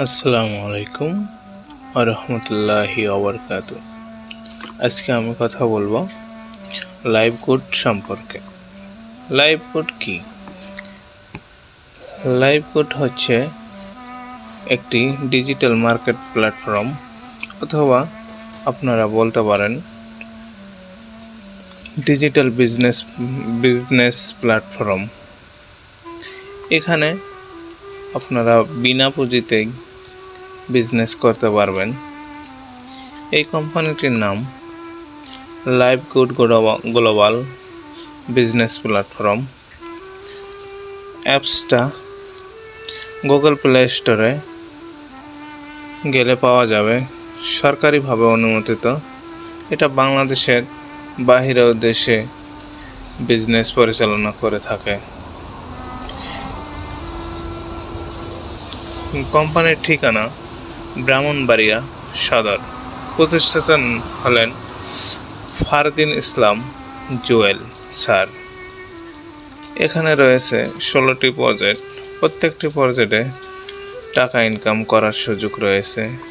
আসসালামু আলাইকুম রহমতুল্লাহি ওবরকাত আজকে আমি কথা বলব লাইভ কোড সম্পর্কে। লাইভ কোড কি? লাইভ কোড হচ্ছে একটি ডিজিটাল মার্কেট প্ল্যাটফর্ম অথবা আপনারা বলতে পারেন ডিজিটাল বিজনেস বিজনেস প্ল্যাটফর্ম এখানে আপনারা বিনা পুঁজিতেই বিজনেস করতে পারবেন। এই কোম্পানিটির নাম live good global business platform অ্যাপসটা গুগল প্লে স্টোরে গেলে পাওয়া যাবে। সরকারিভাবে অনুমোদিত। এটা বাংলাদেশের বাহিরেও দেশে বিজনেস পরিচালনা করে থাকে। কোম্পানির ঠিকানা ব্রাহ্মণবাড়িয়া সদর। প্রতিষ্ঠাতা হলেন ফারদিন ইসলাম জুয়েল স্যার। এখানে রয়েছে ষোলোটি প্রজেক্ট। প্রত্যেকটি প্রজেক্টে টাকা ইনকাম করার সুযোগ রয়েছে।